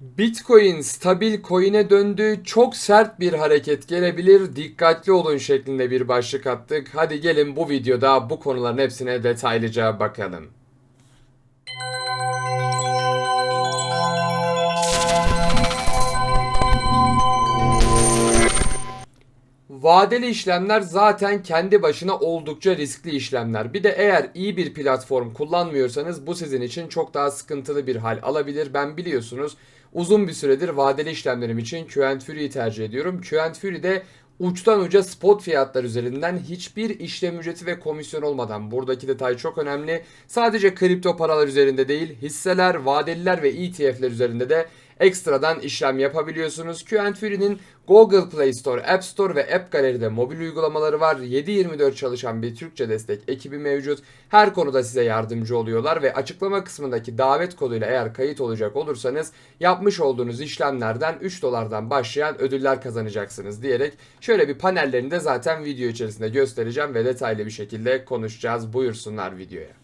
Bitcoin stabil coin'e döndü. Çok sert bir hareket gelebilir. Dikkatli olun şeklinde bir başlık attık. Hadi gelin bu videoda bu konuların hepsine detaylıca bakalım. Vadeli işlemler zaten kendi başına oldukça riskli işlemler. Bir de eğer iyi bir platform kullanmıyorsanız bu sizin için çok daha sıkıntılı bir hal alabilir. Ben biliyorsunuz uzun bir süredir vadeli işlemlerim için Q Fury'yi tercih ediyorum. Q Fury'de uçtan uca spot fiyatlar üzerinden hiçbir işlem ücreti ve komisyon olmadan buradaki detay çok önemli. Sadece kripto paralar üzerinde değil hisseler, vadeliler ve ETF'ler üzerinde de ekstradan işlem yapabiliyorsunuz. Q Fury'nin Google Play Store, App Store ve App Gallery'de mobil uygulamaları var. 7/24 çalışan bir Türkçe destek ekibi mevcut. Her konuda size yardımcı oluyorlar ve açıklama kısmındaki davet koduyla eğer kayıt olacak olursanız yapmış olduğunuz işlemlerden 3 dolardan başlayan ödüller kazanacaksınız diyerek şöyle bir panellerini de zaten video içerisinde göstereceğim ve detaylı bir şekilde konuşacağız. Buyursunlar videoya.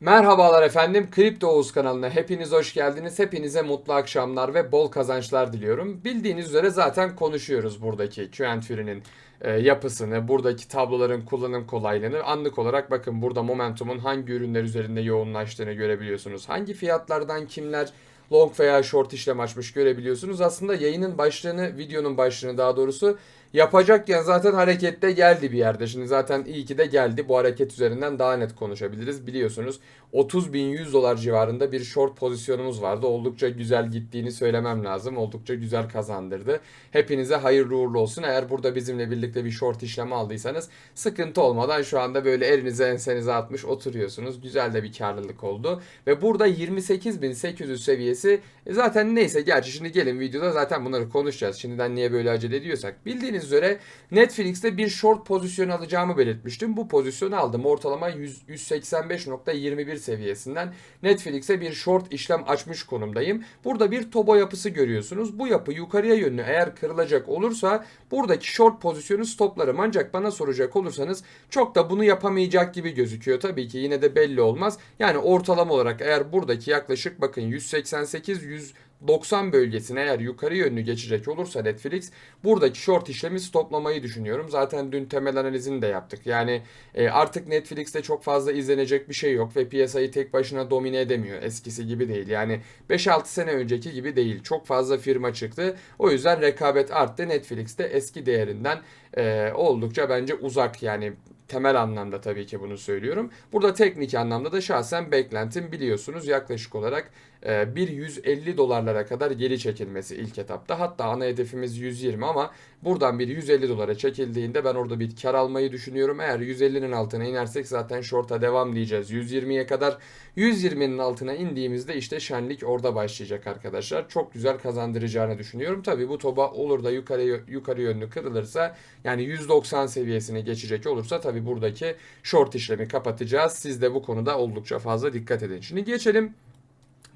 Merhabalar efendim. Kripto Oğuz kanalına hepiniz hoş geldiniz. Hepinize mutlu akşamlar ve bol kazançlar diliyorum. Bildiğiniz üzere zaten konuşuyoruz buradaki Q&Fury'nin e, yapısını, buradaki tabloların kullanım kolaylığını. Anlık olarak bakın burada Momentum'un hangi ürünler üzerinde yoğunlaştığını görebiliyorsunuz. Hangi fiyatlardan kimler long veya short işlem açmış görebiliyorsunuz. Aslında yayının başlığını, videonun başlığını daha doğrusu yapacakken zaten harekette geldi bir yerde. Şimdi zaten iyi ki de geldi. Bu hareket üzerinden daha net konuşabiliriz. Biliyorsunuz 30.100 dolar civarında bir short pozisyonumuz vardı. Oldukça güzel gittiğini söylemem lazım. Oldukça güzel kazandırdı. Hepinize hayırlı uğurlu olsun. Eğer burada bizimle birlikte bir short işlemi aldıysanız sıkıntı olmadan şu anda böyle elinize ensenize atmış oturuyorsunuz. Güzel de bir karlılık oldu. Ve burada 28.800 seviyesi e zaten neyse gerçi şimdi gelin videoda zaten bunları konuşacağız. Şimdiden niye böyle acele ediyorsak. Bildiğiniz üzere Netflix'te bir short pozisyon alacağımı belirtmiştim. Bu pozisyonu aldım. Ortalama 100 185.21 seviyesinden Netflix'e bir short işlem açmış konumdayım. Burada bir tobo yapısı görüyorsunuz. Bu yapı yukarıya yönlü eğer kırılacak olursa buradaki short pozisyonu stoplarım. Ancak bana soracak olursanız çok da bunu yapamayacak gibi gözüküyor. Tabii ki yine de belli olmaz. Yani ortalama olarak eğer buradaki yaklaşık bakın 188 100 90 bölgesine eğer yukarı yönlü geçecek olursa Netflix buradaki short işlemi stoplamayı düşünüyorum. Zaten dün temel analizini de yaptık. Yani e, artık Netflix'te çok fazla izlenecek bir şey yok ve piyasayı tek başına domine edemiyor. Eskisi gibi değil. Yani 5-6 sene önceki gibi değil. Çok fazla firma çıktı. O yüzden rekabet arttı. Netflix'te eski değerinden e, oldukça bence uzak yani temel anlamda tabii ki bunu söylüyorum. Burada teknik anlamda da şahsen beklentim biliyorsunuz yaklaşık olarak e, bir 150 dolarlara kadar geri çekilmesi ilk etapta. Hatta ana hedefimiz 120 ama buradan bir 150 dolara çekildiğinde ben orada bir kar almayı düşünüyorum. Eğer 150'nin altına inersek zaten short'a devam diyeceğiz. 120'ye kadar 120'nin altına indiğimizde işte şenlik orada başlayacak arkadaşlar. Çok güzel kazandıracağını düşünüyorum. Tabii bu toba olur da yukarı yukarı yönlü kırılırsa yani 190 seviyesine geçecek olursa tabii buradaki short işlemi kapatacağız. Siz de bu konuda oldukça fazla dikkat edin. Şimdi geçelim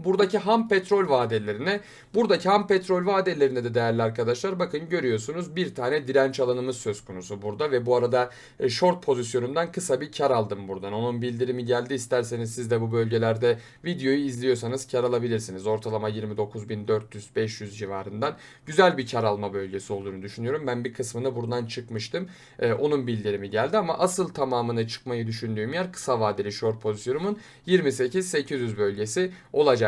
Buradaki ham petrol vadelerine, buradaki ham petrol vadelerinde de değerli arkadaşlar bakın görüyorsunuz bir tane direnç alanımız söz konusu burada ve bu arada e, short pozisyonumdan kısa bir kar aldım buradan. Onun bildirimi geldi. İsterseniz siz de bu bölgelerde videoyu izliyorsanız kar alabilirsiniz. Ortalama 29.400-500 civarından güzel bir kar alma bölgesi olduğunu düşünüyorum. Ben bir kısmını buradan çıkmıştım. Ee, onun bildirimi geldi ama asıl tamamını çıkmayı düşündüğüm yer kısa vadeli short pozisyonumun 28.800 bölgesi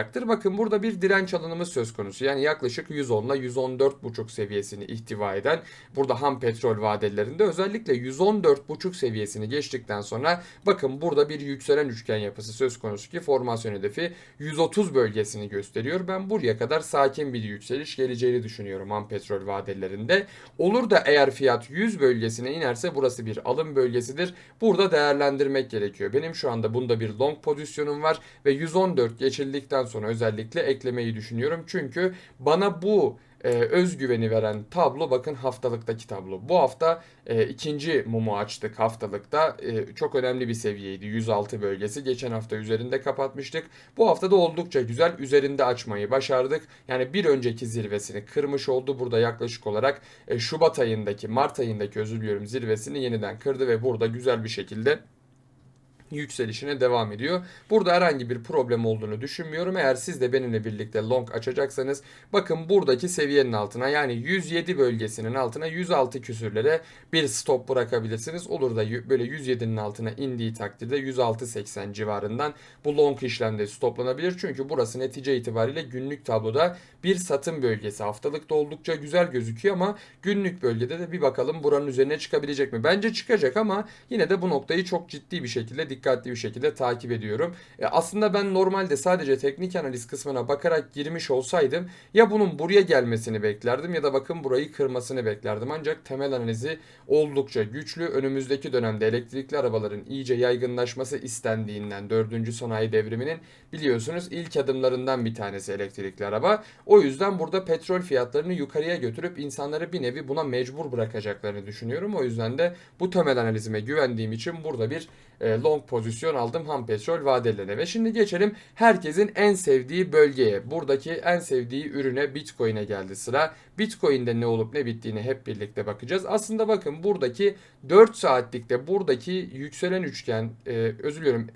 olacaktır. Bakın burada bir direnç alanımız söz konusu. Yani yaklaşık 110 ile 114.5 seviyesini ihtiva eden burada ham petrol vadelerinde özellikle 114.5 seviyesini geçtikten sonra bakın burada bir yükselen üçgen yapısı söz konusu ki formasyon hedefi 130 bölgesini gösteriyor. Ben buraya kadar sakin bir yükseliş geleceğini düşünüyorum ham petrol vadelerinde. Olur da eğer fiyat 100 bölgesine inerse burası bir alım bölgesidir. Burada değerlendirmek gerekiyor. Benim şu anda bunda bir long pozisyonum var ve 114 geçildikten sonra özellikle eklemeyi düşünüyorum. Çünkü bana bu e, özgüveni veren tablo bakın haftalıktaki tablo. Bu hafta e, ikinci mumu açtık haftalıkta. E, çok önemli bir seviyeydi. 106 bölgesi. Geçen hafta üzerinde kapatmıştık. Bu hafta da oldukça güzel üzerinde açmayı başardık. Yani bir önceki zirvesini kırmış oldu. Burada yaklaşık olarak e, Şubat ayındaki, Mart ayındaki özür diliyorum zirvesini yeniden kırdı ve burada güzel bir şekilde yükselişine devam ediyor. Burada herhangi bir problem olduğunu düşünmüyorum. Eğer siz de benimle birlikte long açacaksanız bakın buradaki seviyenin altına yani 107 bölgesinin altına 106 küsürlere bir stop bırakabilirsiniz. Olur da böyle 107'nin altına indiği takdirde 106.80 civarından bu long işlemde stoplanabilir. Çünkü burası netice itibariyle günlük tabloda bir satım bölgesi. Haftalıkta oldukça güzel gözüküyor ama günlük bölgede de bir bakalım buranın üzerine çıkabilecek mi? Bence çıkacak ama yine de bu noktayı çok ciddi bir şekilde dikkatli bir şekilde takip ediyorum. E, aslında ben normalde sadece teknik analiz kısmına bakarak girmiş olsaydım ya bunun buraya gelmesini beklerdim ya da bakın burayı kırmasını beklerdim. Ancak temel analizi oldukça güçlü. Önümüzdeki dönemde elektrikli arabaların iyice yaygınlaşması istendiğinden 4. sanayi devriminin biliyorsunuz ilk adımlarından bir tanesi elektrikli araba. O yüzden burada petrol fiyatlarını yukarıya götürüp insanları bir nevi buna mecbur bırakacaklarını düşünüyorum. O yüzden de bu temel analizime güvendiğim için burada bir e, long pozisyon aldım ham petrol vadelerine. Ve şimdi geçelim herkesin en sevdiği bölgeye. Buradaki en sevdiği ürüne Bitcoin'e geldi sıra. Bitcoin'de ne olup ne bittiğini hep birlikte bakacağız. Aslında bakın buradaki 4 saatlikte buradaki yükselen üçgen e, özür diliyorum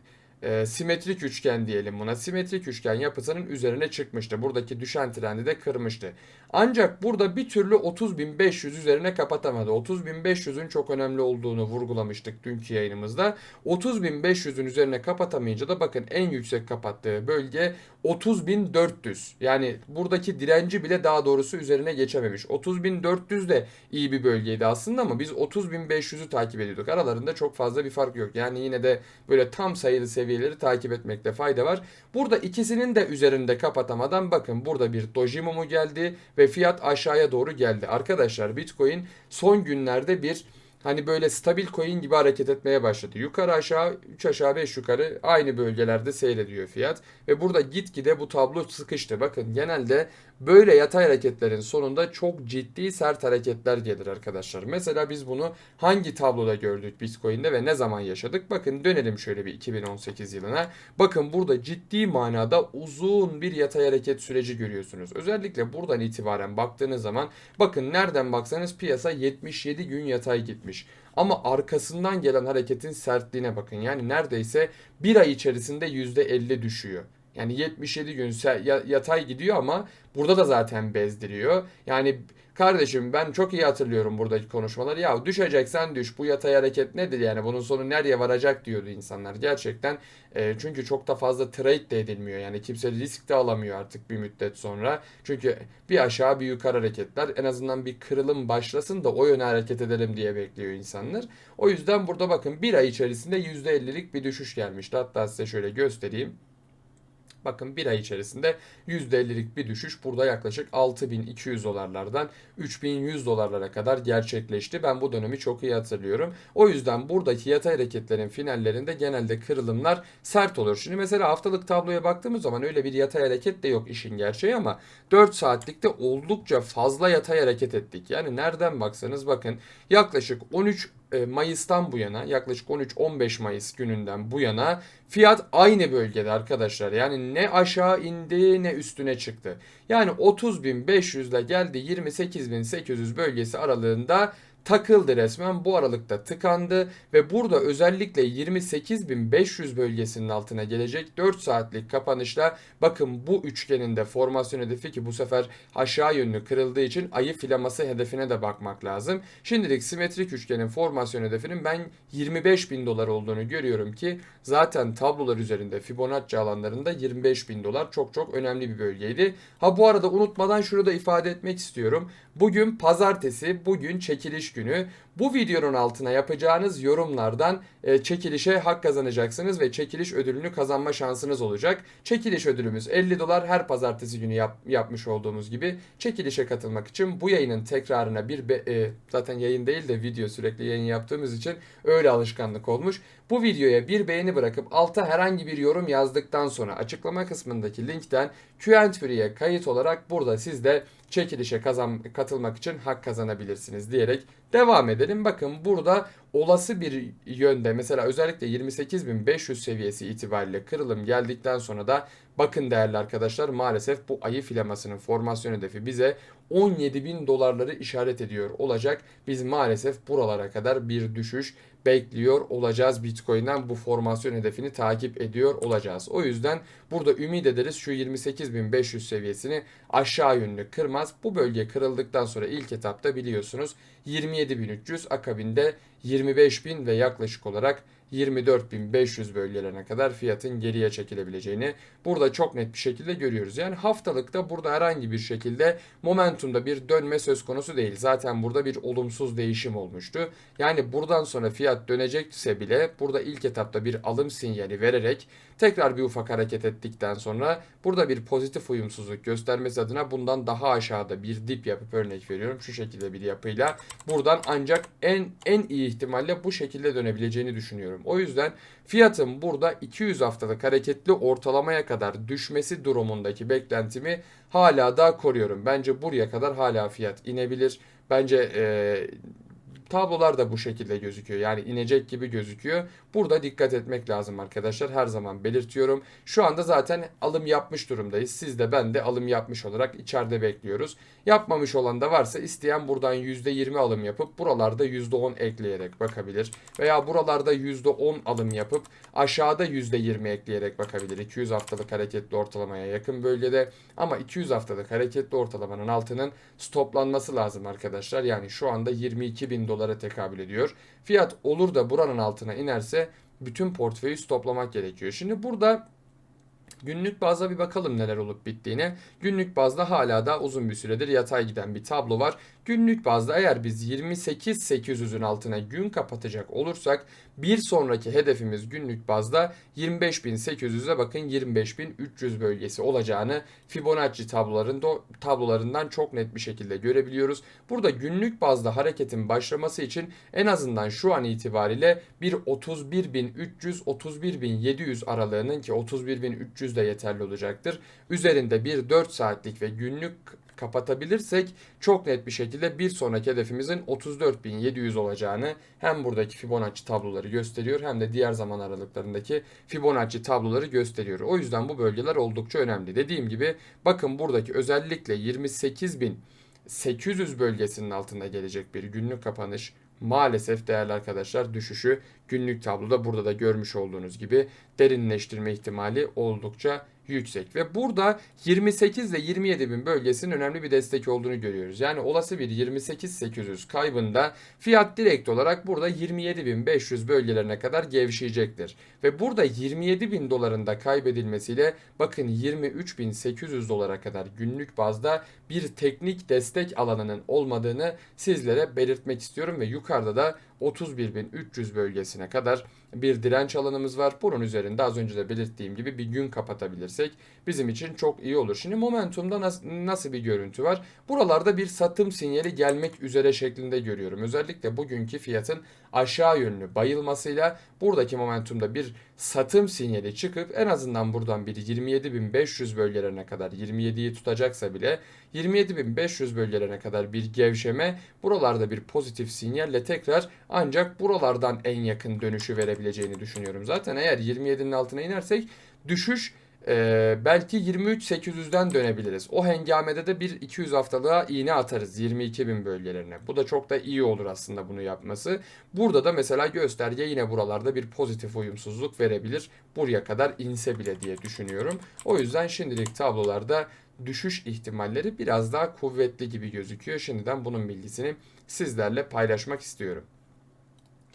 e, simetrik üçgen diyelim buna. Simetrik üçgen yapısının üzerine çıkmıştı. Buradaki düşen trendi de kırmıştı. Ancak burada bir türlü 30.500 üzerine kapatamadı. 30.500'ün çok önemli olduğunu vurgulamıştık dünkü yayınımızda. 30.500'ün üzerine kapatamayınca da bakın en yüksek kapattığı bölge 30.400. Yani buradaki direnci bile daha doğrusu üzerine geçememiş. 30.400 de iyi bir bölgeydi aslında ama biz 30.500'ü takip ediyorduk. Aralarında çok fazla bir fark yok. Yani yine de böyle tam sayılı seviyeleri takip etmekte fayda var. Burada ikisinin de üzerinde kapatamadan bakın burada bir doji mumu geldi ve fiyat aşağıya doğru geldi. Arkadaşlar Bitcoin son günlerde bir hani böyle stabil coin gibi hareket etmeye başladı. Yukarı aşağı 3 aşağı 5 yukarı aynı bölgelerde seyrediyor fiyat. Ve burada gitgide bu tablo sıkıştı. Bakın genelde böyle yatay hareketlerin sonunda çok ciddi sert hareketler gelir arkadaşlar. Mesela biz bunu hangi tabloda gördük Bitcoin'de ve ne zaman yaşadık? Bakın dönelim şöyle bir 2018 yılına. Bakın burada ciddi manada uzun bir yatay hareket süreci görüyorsunuz. Özellikle buradan itibaren baktığınız zaman bakın nereden baksanız piyasa 77 gün yatay gitmiş. Ama arkasından gelen hareketin sertliğine bakın. Yani neredeyse bir ay içerisinde %50 düşüyor. Yani 77 gün yatay gidiyor ama burada da zaten bezdiriyor. Yani kardeşim ben çok iyi hatırlıyorum buradaki konuşmaları. Ya düşeceksen düş bu yatay hareket nedir yani bunun sonu nereye varacak diyordu insanlar. Gerçekten e, çünkü çok da fazla trade de edilmiyor. Yani kimse risk de alamıyor artık bir müddet sonra. Çünkü bir aşağı bir yukarı hareketler en azından bir kırılım başlasın da o yöne hareket edelim diye bekliyor insanlar. O yüzden burada bakın bir ay içerisinde %50'lik bir düşüş gelmişti. Hatta size şöyle göstereyim. Bakın bir ay içerisinde %50'lik bir düşüş burada yaklaşık 6200 dolarlardan 3100 dolarlara kadar gerçekleşti. Ben bu dönemi çok iyi hatırlıyorum. O yüzden buradaki yatay hareketlerin finallerinde genelde kırılımlar sert olur. Şimdi mesela haftalık tabloya baktığımız zaman öyle bir yatay hareket de yok işin gerçeği ama 4 saatlikte oldukça fazla yatay hareket ettik. Yani nereden baksanız bakın yaklaşık 13 e, Mayıs'tan bu yana yaklaşık 13-15 Mayıs gününden bu yana fiyat aynı bölgede arkadaşlar. Yani ne aşağı indi ne üstüne çıktı. Yani 30.500 ile geldi 28.800 bölgesi aralığında takıldı resmen bu aralıkta tıkandı ve burada özellikle 28.500 bölgesinin altına gelecek 4 saatlik kapanışla bakın bu üçgenin de formasyon hedefi ki bu sefer aşağı yönlü kırıldığı için ayı filaması hedefine de bakmak lazım. Şimdilik simetrik üçgenin formasyon hedefinin ben 25.000 dolar olduğunu görüyorum ki zaten tablolar üzerinde Fibonacci alanlarında 25.000 dolar çok çok önemli bir bölgeydi. Ha bu arada unutmadan şunu da ifade etmek istiyorum. Bugün pazartesi, bugün çekiliş günü. Bu videonun altına yapacağınız yorumlardan e, çekilişe hak kazanacaksınız ve çekiliş ödülünü kazanma şansınız olacak. Çekiliş ödülümüz 50 dolar her pazartesi günü yap- yapmış olduğumuz gibi çekilişe katılmak için bu yayının tekrarına bir be- e, zaten yayın değil de video sürekli yayın yaptığımız için öyle alışkanlık olmuş. Bu videoya bir beğeni bırakıp alta herhangi bir yorum yazdıktan sonra açıklama kısmındaki linkten Q&A'ye kayıt olarak burada siz de çekilişe kazan katılmak için hak kazanabilirsiniz diyerek Devam edelim. Bakın burada olası bir yönde mesela özellikle 28.500 seviyesi itibariyle kırılım geldikten sonra da bakın değerli arkadaşlar maalesef bu ayı filamasının formasyon hedefi bize 17.000 dolarları işaret ediyor olacak. Biz maalesef buralara kadar bir düşüş bekliyor olacağız Bitcoin'den bu formasyon hedefini takip ediyor olacağız. O yüzden burada ümit ederiz şu 28.500 seviyesini aşağı yönlü kırmaz. Bu bölge kırıldıktan sonra ilk etapta biliyorsunuz 27.300 akabinde 25.000 ve yaklaşık olarak 24.500 bölgelerine kadar fiyatın geriye çekilebileceğini burada çok net bir şekilde görüyoruz. Yani haftalıkta burada herhangi bir şekilde momentumda bir dönme söz konusu değil. Zaten burada bir olumsuz değişim olmuştu. Yani buradan sonra fiyat dönecekse bile burada ilk etapta bir alım sinyali vererek tekrar bir ufak hareket ettikten sonra burada bir pozitif uyumsuzluk göstermesi adına bundan daha aşağıda bir dip yapıp örnek veriyorum şu şekilde bir yapıyla buradan ancak en en iyi ihtimalle bu şekilde dönebileceğini düşünüyorum. O yüzden fiyatın burada 200 haftalık hareketli ortalamaya kadar düşmesi durumundaki beklentimi hala da koruyorum. Bence buraya kadar hala fiyat inebilir. Bence eee Tablolar da bu şekilde gözüküyor. Yani inecek gibi gözüküyor. Burada dikkat etmek lazım arkadaşlar. Her zaman belirtiyorum. Şu anda zaten alım yapmış durumdayız. Siz de ben de alım yapmış olarak içeride bekliyoruz. Yapmamış olan da varsa isteyen buradan %20 alım yapıp buralarda %10 ekleyerek bakabilir. Veya buralarda %10 alım yapıp aşağıda %20 ekleyerek bakabilir. 200 haftalık hareketli ortalamaya yakın bölgede. Ama 200 haftalık hareketli ortalamanın altının stoplanması lazım arkadaşlar. Yani şu anda 22 bin dolara tekabül ediyor. Fiyat olur da buranın altına inerse bütün portföyü stoplamak gerekiyor. Şimdi burada Günlük bazda bir bakalım neler olup bittiğine. Günlük bazda hala da uzun bir süredir yatay giden bir tablo var. Günlük bazda eğer biz 28.800'ün altına gün kapatacak olursak bir sonraki hedefimiz günlük bazda 25.800'e bakın 25.300 bölgesi olacağını Fibonacci tablolarında, tablolarından çok net bir şekilde görebiliyoruz. Burada günlük bazda hareketin başlaması için en azından şu an itibariyle bir 31.300-31.700 aralığının ki 31.300 de yeterli olacaktır. Üzerinde bir 4 saatlik ve günlük kapatabilirsek çok net bir şekilde bir sonraki hedefimizin 34.700 olacağını hem buradaki Fibonacci tabloları gösteriyor hem de diğer zaman aralıklarındaki Fibonacci tabloları gösteriyor. O yüzden bu bölgeler oldukça önemli. Dediğim gibi bakın buradaki özellikle 28.800 bölgesinin altında gelecek bir günlük kapanış maalesef değerli arkadaşlar düşüşü günlük tabloda burada da görmüş olduğunuz gibi derinleştirme ihtimali oldukça yüksek. Ve burada 28 ile 27 bin bölgesinin önemli bir destek olduğunu görüyoruz. Yani olası bir 28.800 kaybında fiyat direkt olarak burada 27.500 bölgelerine kadar gevşeyecektir. Ve burada 27 bin dolarında kaybedilmesiyle bakın 23.800 dolara kadar günlük bazda bir teknik destek alanının olmadığını sizlere belirtmek istiyorum ve yukarıda da 31.300 bölgesine kadar bir direnç alanımız var. Bunun üzerinde az önce de belirttiğim gibi bir gün kapatabilirsek bizim için çok iyi olur. Şimdi momentumda nasıl, bir görüntü var? Buralarda bir satım sinyali gelmek üzere şeklinde görüyorum. Özellikle bugünkü fiyatın aşağı yönlü bayılmasıyla buradaki momentumda bir satım sinyali çıkıp en azından buradan bir 27.500 bölgelerine kadar 27'yi tutacaksa bile 27.500 bölgelerine kadar bir gevşeme buralarda bir pozitif sinyalle tekrar ancak buralardan en yakın dönüşü verebileceğini düşünüyorum. Zaten eğer 27'nin altına inersek düşüş ee, belki 23.800'den dönebiliriz. O hengamede de bir 200 haftalığa iğne atarız 22.000 bölgelerine. Bu da çok da iyi olur aslında bunu yapması. Burada da mesela gösterge yine buralarda bir pozitif uyumsuzluk verebilir. Buraya kadar inse bile diye düşünüyorum. O yüzden şimdilik tablolarda düşüş ihtimalleri biraz daha kuvvetli gibi gözüküyor. Şimdiden bunun bilgisini sizlerle paylaşmak istiyorum.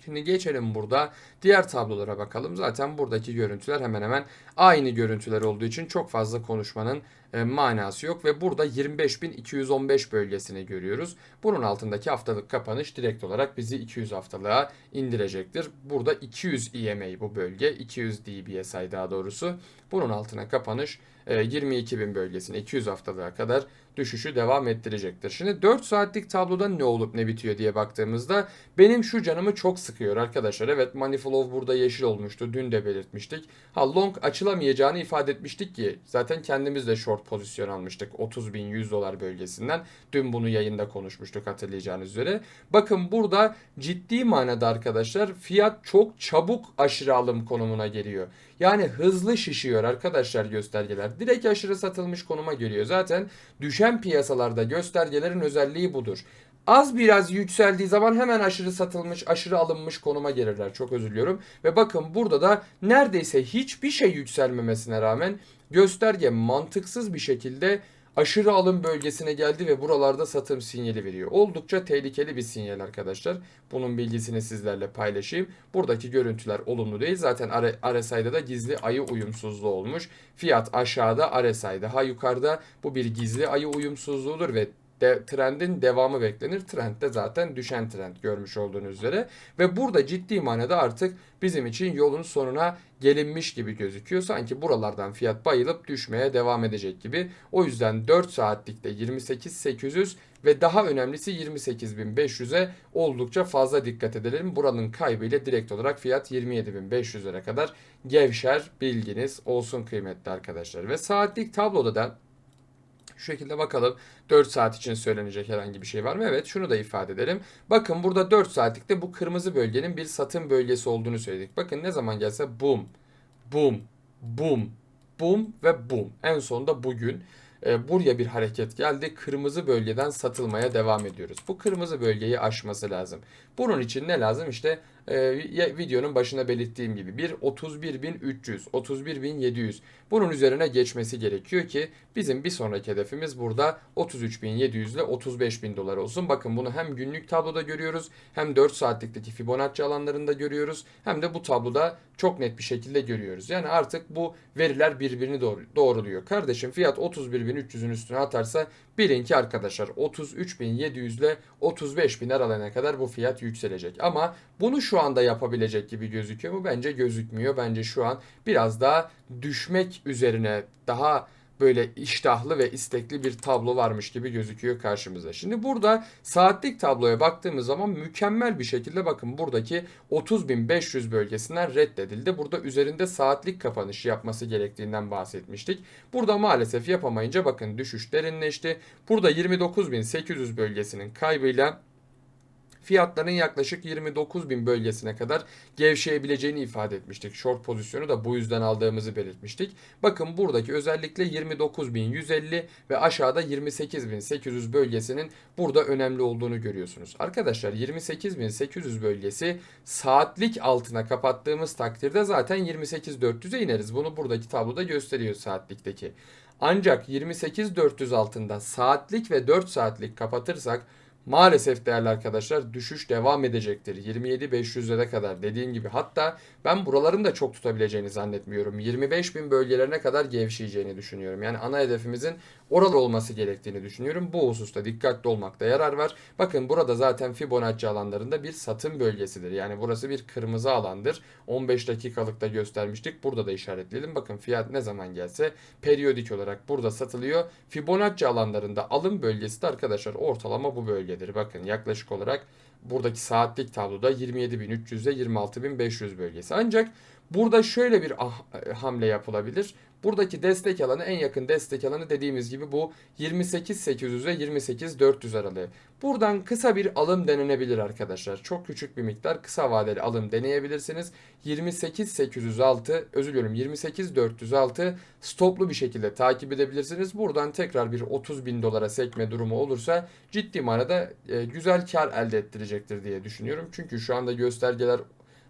Şimdi geçelim burada diğer tablolara bakalım. Zaten buradaki görüntüler hemen hemen aynı görüntüler olduğu için çok fazla konuşmanın e, manası yok ve burada 25.215 bölgesini görüyoruz. Bunun altındaki haftalık kapanış direkt olarak bizi 200 haftalığa indirecektir. Burada 200 EMA bu bölge, 200 DBSI daha doğrusu. Bunun altına kapanış e, 22.000 bölgesine 200 haftalığa kadar düşüşü devam ettirecektir. Şimdi 4 saatlik tabloda ne olup ne bitiyor diye baktığımızda benim şu canımı çok sıkıyor arkadaşlar. Evet Moneyflow follow burada yeşil olmuştu. Dün de belirtmiştik. Ha long açılamayacağını ifade etmiştik ki zaten kendimiz de short pozisyon almıştık 30.100 dolar bölgesinden. Dün bunu yayında konuşmuştuk hatırlayacağınız üzere. Bakın burada ciddi manada arkadaşlar fiyat çok çabuk aşırı alım konumuna geliyor. Yani hızlı şişiyor arkadaşlar göstergeler. Direkt aşırı satılmış konuma geliyor. Zaten düşen piyasalarda göstergelerin özelliği budur. Az biraz yükseldiği zaman hemen aşırı satılmış, aşırı alınmış konuma gelirler. Çok özür diliyorum. Ve bakın burada da neredeyse hiçbir şey yükselmemesine rağmen gösterge mantıksız bir şekilde aşırı alım bölgesine geldi ve buralarda satım sinyali veriyor. Oldukça tehlikeli bir sinyal arkadaşlar. Bunun bilgisini sizlerle paylaşayım. Buradaki görüntüler olumlu değil. Zaten RSI'da da gizli ayı uyumsuzluğu olmuş. Fiyat aşağıda RSI daha yukarıda. Bu bir gizli ayı uyumsuzluğudur ve de, trendin devamı beklenir. Trend de zaten düşen trend görmüş olduğunuz üzere. Ve burada ciddi manada artık bizim için yolun sonuna gelinmiş gibi gözüküyor. Sanki buralardan fiyat bayılıp düşmeye devam edecek gibi. O yüzden 4 saatlikte 28.800 ve daha önemlisi 28.500'e oldukça fazla dikkat edelim. Buranın kaybıyla direkt olarak fiyat 27.500'lere kadar gevşer bilginiz olsun kıymetli arkadaşlar. Ve saatlik tabloda da şu şekilde bakalım 4 saat için söylenecek herhangi bir şey var mı? Evet şunu da ifade edelim. Bakın burada 4 saatlikte bu kırmızı bölgenin bir satım bölgesi olduğunu söyledik. Bakın ne zaman gelse boom, boom, boom, boom ve boom. En sonunda bugün e, buraya bir hareket geldi. Kırmızı bölgeden satılmaya devam ediyoruz. Bu kırmızı bölgeyi aşması lazım. Bunun için ne lazım? İşte e, videonun başında belirttiğim gibi bir 31.300, 31.700 bunun üzerine geçmesi gerekiyor ki bizim bir sonraki hedefimiz burada 33.700 ile 35.000 dolar olsun. Bakın bunu hem günlük tabloda görüyoruz hem 4 saatlikteki Fibonacci alanlarında görüyoruz hem de bu tabloda çok net bir şekilde görüyoruz. Yani artık bu veriler birbirini doğruluyor. Kardeşim fiyat 31.300'ün üstüne atarsa bilin ki arkadaşlar 33.700 ile 35.000 aralığına kadar bu fiyat yükselecek. Ama bunu şu anda yapabilecek gibi gözüküyor mu? Bence gözükmüyor. Bence şu an biraz daha düşmek üzerine daha böyle iştahlı ve istekli bir tablo varmış gibi gözüküyor karşımıza. Şimdi burada saatlik tabloya baktığımız zaman mükemmel bir şekilde bakın buradaki 30.500 bölgesinden reddedildi. Burada üzerinde saatlik kapanış yapması gerektiğinden bahsetmiştik. Burada maalesef yapamayınca bakın düşüş derinleşti. Burada 29.800 bölgesinin kaybıyla fiyatların yaklaşık 29 bin bölgesine kadar gevşeyebileceğini ifade etmiştik. Short pozisyonu da bu yüzden aldığımızı belirtmiştik. Bakın buradaki özellikle 29.150 ve aşağıda 28.800 bölgesinin burada önemli olduğunu görüyorsunuz. Arkadaşlar 28.800 bölgesi saatlik altına kapattığımız takdirde zaten 28.400'e ineriz. Bunu buradaki tabloda gösteriyor saatlikteki. Ancak 28.400 altında saatlik ve 4 saatlik kapatırsak Maalesef değerli arkadaşlar düşüş devam edecektir. 27.500'lere kadar dediğim gibi hatta ben buraların da çok tutabileceğini zannetmiyorum. 25.000 bölgelerine kadar gevşeyeceğini düşünüyorum. Yani ana hedefimizin oralı olması gerektiğini düşünüyorum. Bu hususta dikkatli olmakta yarar var. Bakın burada zaten Fibonacci alanlarında bir satım bölgesidir. Yani burası bir kırmızı alandır. 15 dakikalıkta göstermiştik. Burada da işaretleyelim. Bakın fiyat ne zaman gelse periyodik olarak burada satılıyor. Fibonacci alanlarında alım bölgesi de arkadaşlar ortalama bu bölgedir. Bakın yaklaşık olarak buradaki saatlik tabloda 27.300 ile 26.500 bölgesi. Ancak burada şöyle bir ah, hamle yapılabilir. Buradaki destek alanı en yakın destek alanı dediğimiz gibi bu 28.800 ve 28.400 aralığı. Buradan kısa bir alım denenebilir arkadaşlar. Çok küçük bir miktar kısa vadeli alım deneyebilirsiniz. 28.806 özür diliyorum 28.406 stoplu bir şekilde takip edebilirsiniz. Buradan tekrar bir 30 bin dolara sekme durumu olursa ciddi manada e, güzel kar elde ettirecektir diye düşünüyorum. Çünkü şu anda göstergeler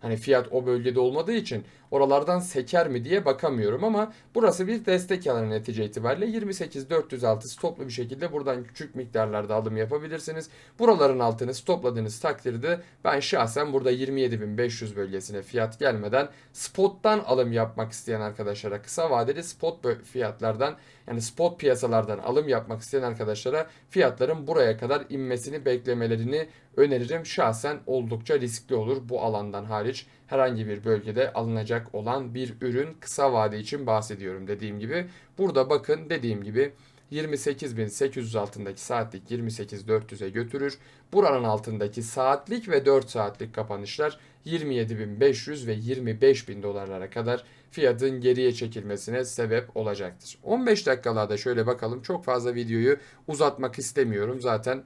Hani fiyat o bölgede olmadığı için oralardan seker mi diye bakamıyorum ama burası bir destek alanı netice itibariyle 28.406 stoplu bir şekilde buradan küçük miktarlarda alım yapabilirsiniz. Buraların altını stopladığınız takdirde ben şahsen burada 27.500 bölgesine fiyat gelmeden spottan alım yapmak isteyen arkadaşlara kısa vadeli spot fiyatlardan yani spot piyasalardan alım yapmak isteyen arkadaşlara fiyatların buraya kadar inmesini beklemelerini öneririm. Şahsen oldukça riskli olur bu alandan hariç herhangi bir bölgede alınacak olan bir ürün kısa vade için bahsediyorum dediğim gibi. Burada bakın dediğim gibi 28.800 altındaki saatlik 28.400'e götürür. Buranın altındaki saatlik ve 4 saatlik kapanışlar 27.500 ve 25.000 dolarlara kadar fiyatın geriye çekilmesine sebep olacaktır. 15 dakikalarda şöyle bakalım. Çok fazla videoyu uzatmak istemiyorum. Zaten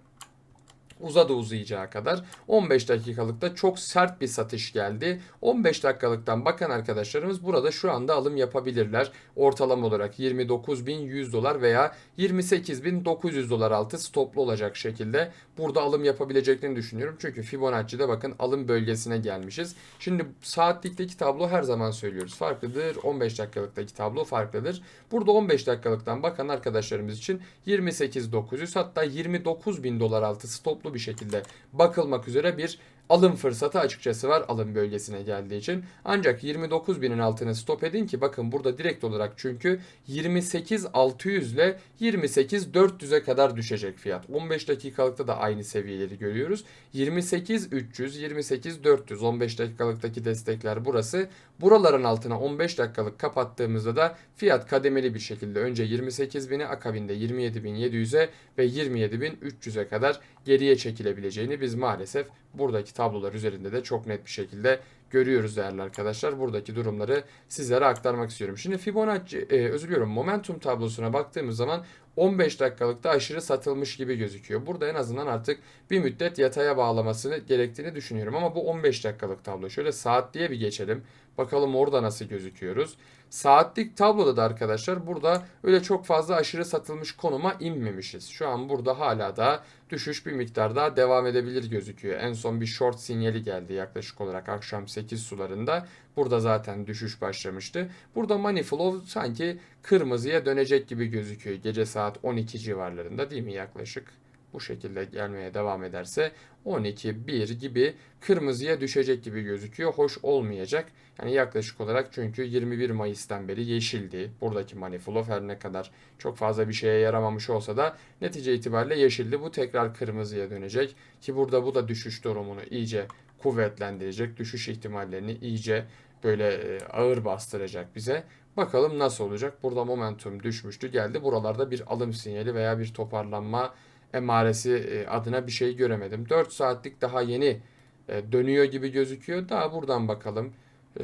uzadı uzayacağı kadar 15 dakikalıkta çok sert bir satış geldi. 15 dakikalıktan bakan arkadaşlarımız burada şu anda alım yapabilirler. Ortalama olarak 29.100 dolar veya 28.900 dolar altı stoplu olacak şekilde burada alım yapabileceklerini düşünüyorum. Çünkü Fibonacci'de bakın alım bölgesine gelmişiz. Şimdi saatlikteki tablo her zaman söylüyoruz. Farklıdır. 15 dakikalıktaki tablo farklıdır. Burada 15 dakikalıktan bakan arkadaşlarımız için 28.900 hatta 29.000 dolar altı stoplu bir şekilde bakılmak üzere bir alım fırsatı açıkçası var alım bölgesine geldiği için. Ancak 29.000'in altını stop edin ki bakın burada direkt olarak çünkü 28.600 ile 28.400'e kadar düşecek fiyat. 15 dakikalıkta da aynı seviyeleri görüyoruz. 28.300, 28.400 15 dakikalıktaki destekler burası. Buraların altına 15 dakikalık kapattığımızda da fiyat kademeli bir şekilde önce 28.000'e akabinde 27.700'e ve 27.300'e kadar geriye çekilebileceğini biz maalesef buradaki tablolar üzerinde de çok net bir şekilde görüyoruz değerli arkadaşlar. Buradaki durumları sizlere aktarmak istiyorum. Şimdi Fibonacci, e, özür diliyorum momentum tablosuna baktığımız zaman 15 dakikalıkta aşırı satılmış gibi gözüküyor. Burada en azından artık bir müddet yataya bağlamasını gerektiğini düşünüyorum. Ama bu 15 dakikalık tablo. Şöyle saatliğe bir geçelim. Bakalım orada nasıl gözüküyoruz. Saatlik tabloda da arkadaşlar burada öyle çok fazla aşırı satılmış konuma inmemişiz. Şu an burada hala da düşüş bir miktar daha devam edebilir gözüküyor. En son bir short sinyali geldi yaklaşık olarak akşam 8 sularında. Burada zaten düşüş başlamıştı. Burada money flow sanki kırmızıya dönecek gibi gözüküyor. Gece saat 12 civarlarında değil mi yaklaşık? bu şekilde gelmeye devam ederse 12, 1 gibi kırmızıya düşecek gibi gözüküyor. Hoş olmayacak. Yani yaklaşık olarak çünkü 21 Mayıs'tan beri yeşildi. Buradaki money flow her ne kadar çok fazla bir şeye yaramamış olsa da netice itibariyle yeşildi. Bu tekrar kırmızıya dönecek. Ki burada bu da düşüş durumunu iyice kuvvetlendirecek. Düşüş ihtimallerini iyice böyle e, ağır bastıracak bize. Bakalım nasıl olacak. Burada momentum düşmüştü. Geldi buralarda bir alım sinyali veya bir toparlanma emaresi e, adına bir şey göremedim. 4 saatlik daha yeni e, dönüyor gibi gözüküyor. Daha buradan bakalım.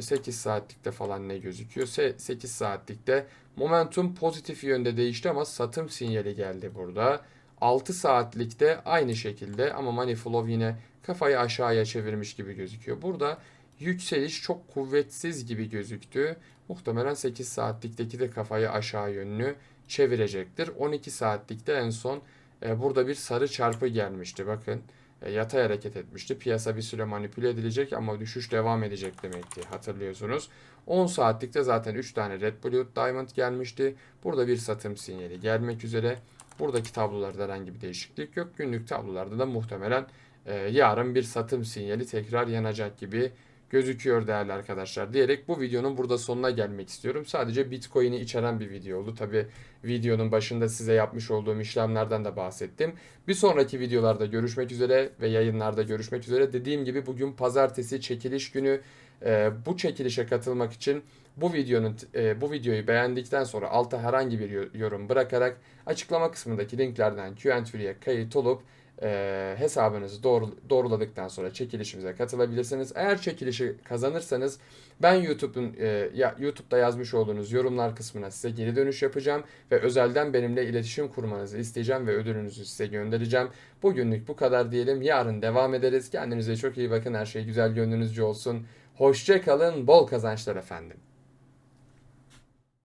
8 saatlikte falan ne gözüküyor? 8 saatlikte momentum pozitif yönde değişti ama satım sinyali geldi burada. 6 saatlikte aynı şekilde ama money flow yine kafayı aşağıya çevirmiş gibi gözüküyor. Burada yükseliş çok kuvvetsiz gibi gözüktü. Muhtemelen 8 saatlikteki de kafayı aşağı yönlü çevirecektir. 12 saatlikte en son e, burada bir sarı çarpı gelmişti. Bakın e, yatay hareket etmişti. Piyasa bir süre manipüle edilecek ama düşüş devam edecek demekti. Hatırlıyorsunuz. 10 saatlikte zaten 3 tane Red Blue Diamond gelmişti. Burada bir satım sinyali gelmek üzere. Buradaki tablolarda herhangi bir değişiklik yok. Günlük tablolarda da muhtemelen e, yarın bir satım sinyali tekrar yanacak gibi gözüküyor değerli arkadaşlar diyerek bu videonun burada sonuna gelmek istiyorum. Sadece Bitcoin'i içeren bir video oldu. Tabi videonun başında size yapmış olduğum işlemlerden de bahsettim. Bir sonraki videolarda görüşmek üzere ve yayınlarda görüşmek üzere. Dediğim gibi bugün pazartesi çekiliş günü. Ee, bu çekilişe katılmak için bu videonun e, bu videoyu beğendikten sonra alta herhangi bir yorum bırakarak açıklama kısmındaki linklerden Q&A'ye kayıt olup e, hesabınızı doğru, doğruladıktan sonra çekilişimize katılabilirsiniz. Eğer çekilişi kazanırsanız ben YouTube'un e, ya, YouTube'da yazmış olduğunuz yorumlar kısmına size geri dönüş yapacağım ve özelden benimle iletişim kurmanızı isteyeceğim ve ödülünüzü size göndereceğim. Bugünlük bu kadar diyelim. Yarın devam ederiz. Kendinize çok iyi bakın. Her şey güzel gönlünüzce olsun. Hoşça kalın. Bol kazançlar efendim.